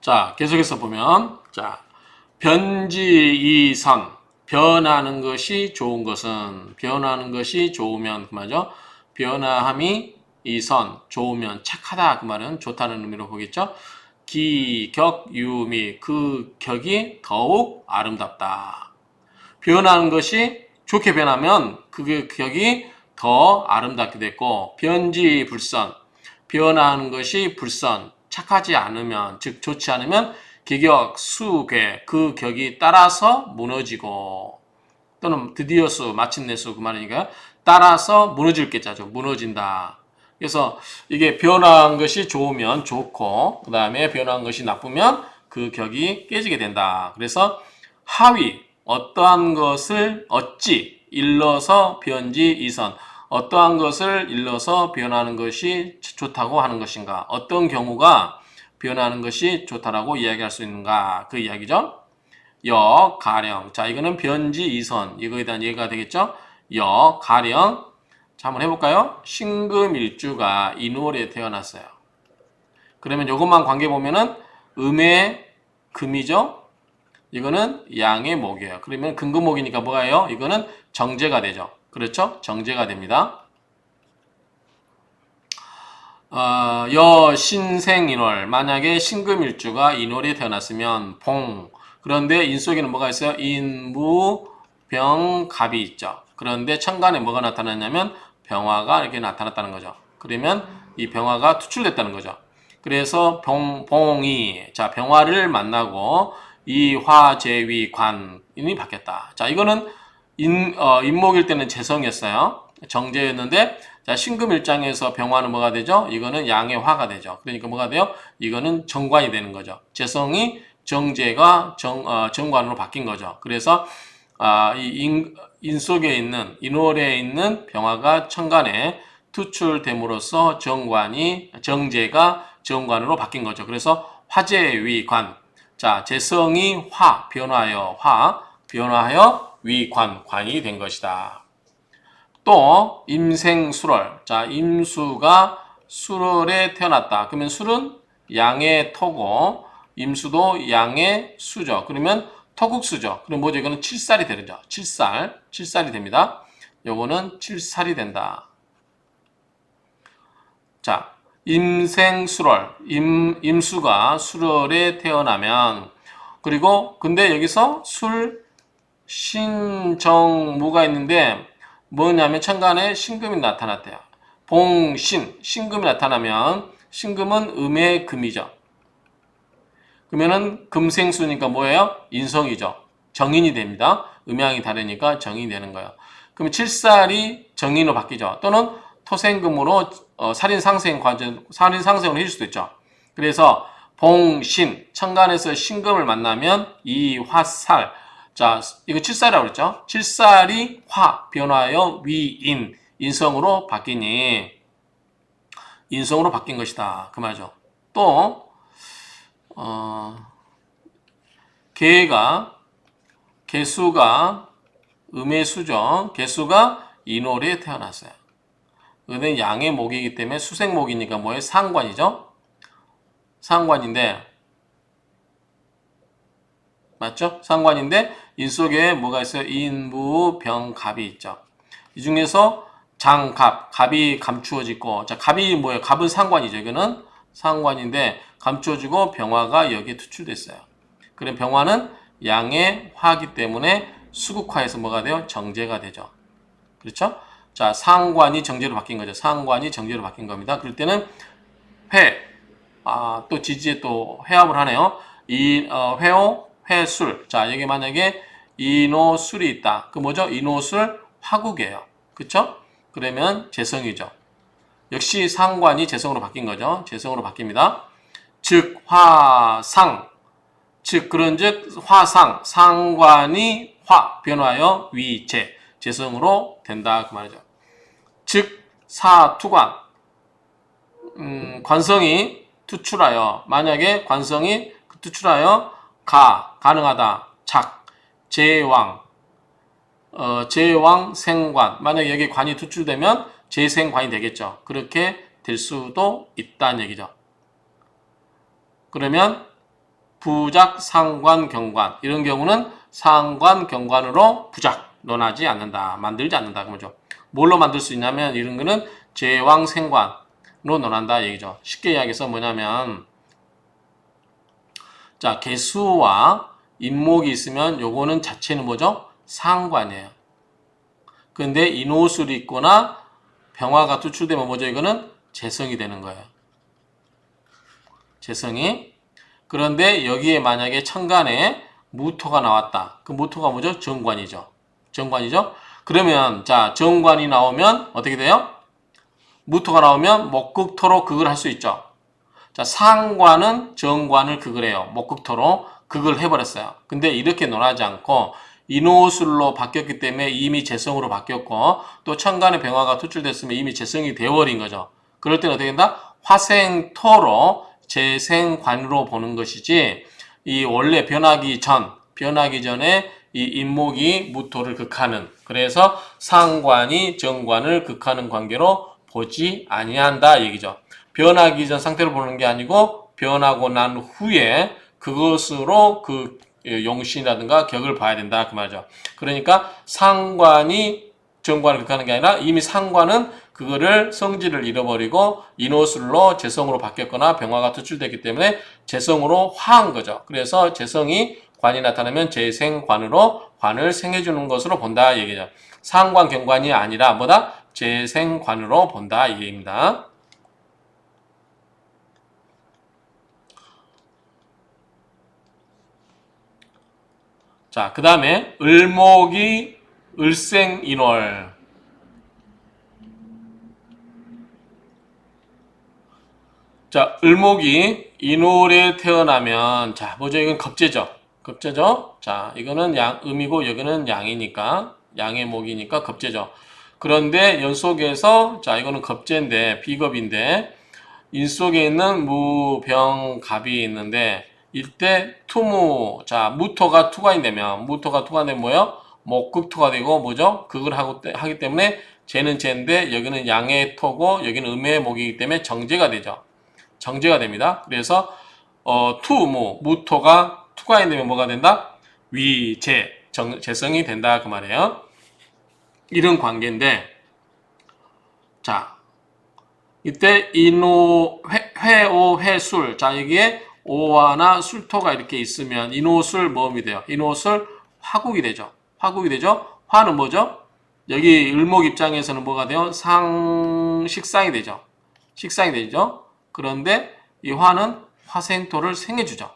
자, 계속해서 보면, 자, 변지이선. 변하는 것이 좋은 것은, 변하는 것이 좋으면, 그 말이죠. 변화함이 이선, 좋으면, 착하다. 그 말은 좋다는 의미로 보겠죠. 기, 격, 유미. 그 격이 더욱 아름답다. 변하는 것이 좋게 변하면 그 격이 더 아름답게 됐고, 변지 불선. 변화하는 것이 불선, 착하지 않으면, 즉 좋지 않으면 기격, 수 괴, 그 격이 따라서 무너지고 또는 드디어 수, 마침내 수 그 말이니까 따라서 무너질 게자죠. 무너진다. 그래서 이게 변화한 것이 좋으면 좋고 그 다음에 변화한 것이 나쁘면 그 격이 깨지게 된다. 그래서 하위 어떠한 것을 어찌 일러서 변지 이선 어떠한 것을 일러서 변하는 것이 좋다고 하는 것인가? 어떤 경우가 변하는 것이 좋다라고 이야기할 수 있는가? 그 이야기죠. 역, 가령. 자, 이거는 변지 이선. 이거에 대한 얘기가 되겠죠? 역, 가령. 자, 한번 해볼까요? 신금일주가 인월에 태어났어요. 그러면 이것만 관계 보면은 음의 금이죠? 이거는 양의 목이에요. 그러면 금금목이니까 뭐가요? 이거는 정제가 되죠. 그렇죠? 정제가 됩니다. 어, 여 신생인월 만약에 신금일주가 인월에 태어났으면 봉 그런데 인 속에는 뭐가 있어요? 인무병갑이 있죠. 그런데 천간에 뭐가 나타났냐면 병화가 이렇게 나타났다는 거죠. 그러면 이 병화가 투출됐다는 거죠. 그래서 병, 봉이 자 병화를 만나고 이 화재위 관이 바뀌었다. 자 이거는 인, 어, 인목일 때는 재성이었어요. 정제였는데 자 신금일장에서 병화는 뭐가 되죠? 이거는 양의 화가 되죠. 그러니까 뭐가 돼요? 이거는 정관이 되는 거죠. 재성이 정제가 정, 어, 정관으로 바뀐 거죠. 그래서 아, 이 인, 인 속에 있는 인월에 있는 병화가 천간에 투출됨으로써 정관이 정제가 정관으로 바뀐 거죠. 그래서 화재위관 자 재성이 화 변화하여 화 변화하여 위관 관이 된 것이다. 또 임생술월 자 임수가 술월에 태어났다. 그러면 술은 양의 토고 임수도 양의 수죠. 그러면 토국수죠. 그럼 뭐죠? 이거는 칠살이 되죠. 칠살 칠살이 됩니다. 요거는 칠살이 된다. 자 임생술월 임 임수가 술월에 태어나면 그리고 근데 여기서 술 신정무가 있는데 뭐냐면 천간에 신금이 나타났대요. 봉신 신금이 나타나면 신금은 음의 금이죠. 그러면은 금생수니까 뭐예요? 인성이죠. 정인이 됩니다. 음양이 다르니까 정인이 되는 거예요. 그럼 칠살이 정인으로 바뀌죠. 또는 토생금으로 어, 살인상생 관전 살인상생으로 해줄 수도 있죠. 그래서 봉신 천간에서 신금을 만나면 이 화살 자, 이거 칠살이라고 그랬죠? 칠살이 화, 변화하여 위인, 인성으로 바뀌니, 인성으로 바뀐 것이다. 그 말이죠. 또, 어, 개가, 개수가, 음의 수죠. 개수가 인월에 태어났어요. 근데 양의 목이기 때문에 수생목이니까 뭐예요? 상관이죠? 상관인데, 맞죠? 상관인데 인 속에 뭐가 있어요? 인부 병 갑이 있죠. 이 중에서 장 갑, 갑이 감추어지고 자 갑이 뭐예요? 갑은 상관이죠. 이거는 상관인데 감추어지고 병화가 여기에 투출됐어요. 그럼 병화는 양의 화기 때문에 수국화에서 뭐가 돼요? 정제가 되죠. 그렇죠? 자 상관이 정제로 바뀐 거죠. 상관이 정제로 바뀐 겁니다. 그럴 때는 회, 아, 또 지지에 또 회합을 하네요. 이 어, 회오 회술. 자, 여기 만약에 이노술이 있다. 그 뭐죠? 이노술 화국이에요. 그쵸? 그러면 재성이죠. 역시 상관이 재성으로 바뀐 거죠. 재성으로 바뀝니다. 즉, 화상. 즉, 그런 즉, 화상. 상관이 화, 변화하여 위재. 재성으로 된다. 그 말이죠. 즉, 사투관. 음, 관성이 투출하여. 만약에 관성이 투출하여 가, 가능하다, 작, 제왕, 어, 제왕 생관. 만약 여기 관이 투출되면 재생관이 되겠죠. 그렇게 될 수도 있다는 얘기죠. 그러면 부작, 상관, 경관 이런 경우는 상관, 경관으로 부작 논하지 않는다. 만들지 않는다. 그거죠. 뭘로 만들 수 있냐면 이런 거는 제왕, 생관으로 논한다 얘기죠. 쉽게 이야기해서 뭐냐면 자 개수와 인목이 있으면 요거는 자체는 뭐죠? 상관이에요. 근데 인호술이 있거나 병화가 투출되면 뭐죠? 이거는 재성이 되는 거예요. 재성이. 그런데 여기에 만약에 천간에 무토가 나왔다. 그 무토가 뭐죠? 정관이죠. 정관이죠? 그러면 자 정관이 나오면 어떻게 돼요? 무토가 나오면 목극토로 극을 할 수 있죠. 자 상관은 정관을 극을 해요. 목극토로 극을 해버렸어요. 근데 이렇게 논하지 않고 인호술로 바뀌었기 때문에 이미 재성으로 바뀌었고 또 천간의 병화가 투출됐으면 이미 재성이 되어버린 거죠. 그럴 때는 어떻게 된다? 화생토로 재생관으로 보는 것이지 이 원래 변하기 전 변하기 전에 이 인목이 무토를 극하는 그래서 상관이 정관을 극하는 관계로 보지 아니한다 얘기죠. 변하기 전 상태로 보는 게 아니고 변하고 난 후에 그것으로 그 용신이라든가 격을 봐야 된다 그 말이죠. 그러니까 상관이 정관을 극하는 게 아니라 이미 상관은 그거를 성질을 잃어버리고 인호술로 재성으로 바뀌었거나 병화가 투출됐기 때문에 재성으로 화한 거죠. 그래서 재성이 관이 나타나면 재생관으로 관을 생해주는 것으로 본다 얘기죠. 상관 경관이 아니라 뭐다? 재생관으로 본다 이 얘기입니다. 자, 그 다음에 을목이 을생인월. 자, 을목이 인월에 태어나면 자, 뭐죠? 이건 겁재죠. 겁재죠. 자, 이거는 양 음이고 여기는 양이니까 양의 목이니까 겁재죠. 그런데 연속에서 자, 이거는 겁재인데 비겁인데 인 속에 있는 무병갑이 있는데 이때 투무 자 무토가 투가 되면 무토가 투가 되면 뭐요? 목극토가 되고 뭐죠? 극을 하고 하기 때문에 쟤는 쟤인데 여기는 양의 토고 여기는 음의 목이기 때문에 정제가 되죠. 정제가 됩니다. 그래서 어, 투무 무토가 투가 되면 뭐가 된다? 정, 재성이 된다 그 말이에요. 이런 관계인데 자 이때 회, 회오 회술 자 여기에 오화나 술토가 이렇게 있으면 인호술 모음이 돼요. 인호술 화국이 되죠. 화국이 되죠. 화는 뭐죠? 여기 을목 입장에서는 뭐가 돼요? 상 식상이 되죠. 식상이 되죠. 그런데 이 화는 화생토를 생해주죠.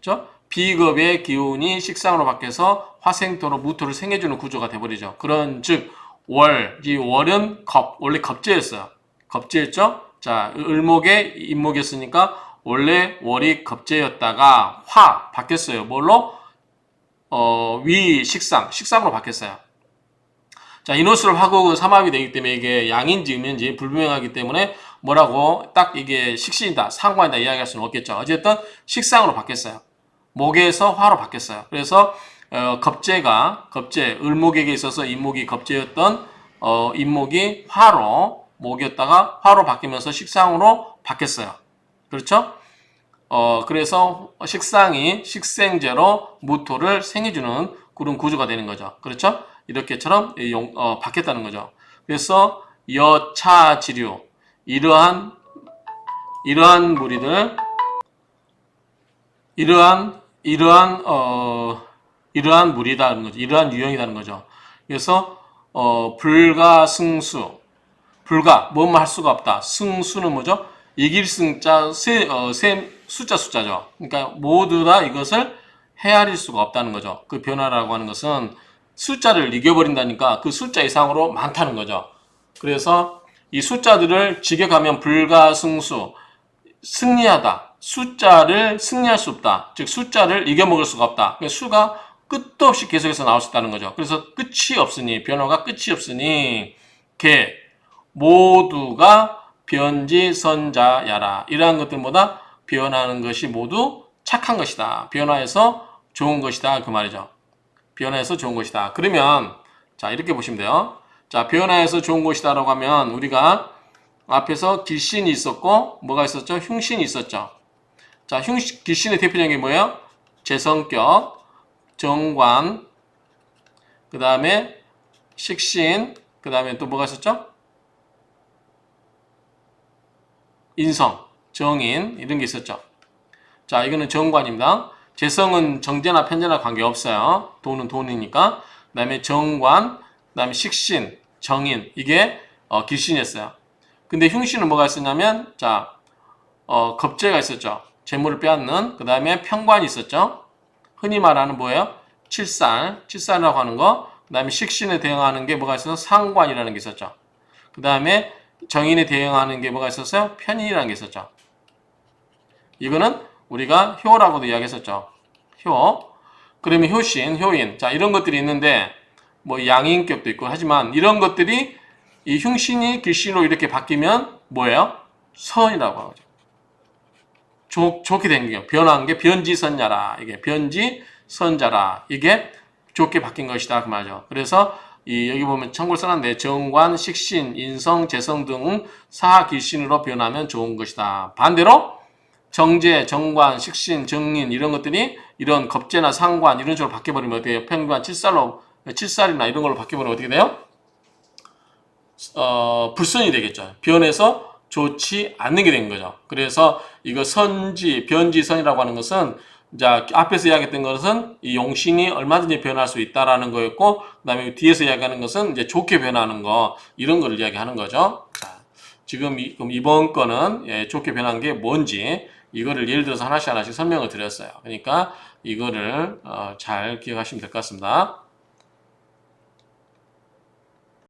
그렇죠? 비겁의 기운이 식상으로 바뀌어서 화생토로 무토를 생해주는 구조가 돼버리죠. 그런 즉 월, 이 월은 겁, 원래 겁재였어요. 겁재였죠? 자, 을목의 임목이었으니까 원래 월이 겁재였다가 화 바뀌었어요. 뭘로? 어, 위 식상, 식상으로 바뀌었어요. 자, 인호술 화국은 삼합이 되기 때문에 이게 양인지 음인지 불분명하기 때문에 뭐라고 딱 이게 식신이다, 상관이다 이야기할 수는 없겠죠. 어쨌든 식상으로 바뀌었어요. 목에서 화로 바뀌었어요. 그래서 어, 겁재가 겁재 을목에게 있어서 인목이 겁재였던 어, 인목이 화로 목이었다가 화로 바뀌면서 식상으로 바뀌었어요. 그렇죠? 어, 그래서 식상이 식생제로 무토를 생해주는 그런 구조가 되는 거죠. 그렇죠? 이렇게처럼 용, 어, 바뀌었다는 거죠. 그래서 여차지류 이러한 이러한 무리들 이러한 이러한 어 이러한 무리다는 거죠. 이러한 유형이라는 거죠. 그래서 어 불가 승수 불가 뭐뭐 할 수가 없다. 승수는 뭐죠? 이길 승자 세, 어, 세 숫자 숫자죠. 그러니까 모두 다 이것을 헤아릴 수가 없다는 거죠. 그 변화라고 하는 것은 숫자를 이겨버린다니까 그 숫자 이상으로 많다는 거죠. 그래서 이 숫자들을 직역하면 불가승수 승리하다. 숫자를 승리할 수 없다. 즉 숫자를 이겨먹을 수가 없다. 그러니까 수가 끝도 없이 계속해서 나올 수 있다는 거죠. 그래서 끝이 없으니 변화가 끝이 없으니 개 모두가 변지 선자야라. 이러한 것들보다 변하는 것이 모두 착한 것이다. 변화해서 좋은 것이다. 그 말이죠. 변화해서 좋은 것이다. 그러면 자 이렇게 보시면 돼요. 자 변화해서 좋은 것이다라고 하면 우리가 앞에서 길신이 있었고 뭐가 있었죠? 흉신이 있었죠. 자, 흉 귀신의 대표적인 게 뭐예요? 재성격, 정관, 그 다음에 식신, 그 다음에 또 뭐가 있었죠? 인성, 정인 이런 게 있었죠. 자, 이거는 정관입니다. 재성은 정제나 편제나 관계없어요. 돈은 돈이니까. 그 다음에 정관, 그 다음에 식신, 정인 이게 어, 귀신이었어요. 근데 흉신은 뭐가 있었냐면 자, 어, 겁재가 있었죠. 재물을 빼앗는 그 다음에 평관이 있었죠. 흔히 말하는 뭐예요? 칠살, 칠살이라고 하는 거. 그 다음에 식신에 대응하는 게 뭐가 있어서 상관이라는 게 있었죠. 그 다음에 정인에 대응하는 게 뭐가 있었어요? 편인이라는 게 있었죠. 이거는 우리가 효라고도 이야기했었죠. 효. 그러면 효신, 효인. 자, 이런 것들이 있는데 뭐 양인격도 있고 하지만 이런 것들이 이 흉신이 귀신으로 이렇게 바뀌면 뭐예요? 선이라고 하죠. 좋, 좋게 된 거예요. 변한 게 변지선자라. 이게 변지선자라. 이게 좋게 바뀐 것이다. 그 말이죠. 그래서 이 여기 보면 참고로 써놨는데 정관, 식신, 인성, 재성 등 사귀신으로 변하면 좋은 것이다. 반대로 정제, 정관, 식신, 정인 이런 것들이 이런 겁재나 상관 이런 식으로 바뀌어버리면 어떻게 돼요? 평관, 칠살로 칠살이나 이런 걸로 바뀌어버리면 어떻게 돼요? 어, 불선이 되겠죠. 변해서 좋지 않는 게 된 거죠. 그래서 이거 선지, 변지선이라고 하는 것은 자, 앞에서 이야기했던 것은 이 용신이 얼마든지 변할 수 있다라는 거였고, 그 다음에 뒤에서 이야기하는 것은 이제 좋게 변하는 거, 이런 거를 이야기하는 거죠. 자, 지금 이, 이번 거는 예, 좋게 변한 게 뭔지, 이거를 예를 들어서 하나씩 하나씩 설명을 드렸어요. 그러니까 이거를 어, 잘 기억하시면 될 것 같습니다.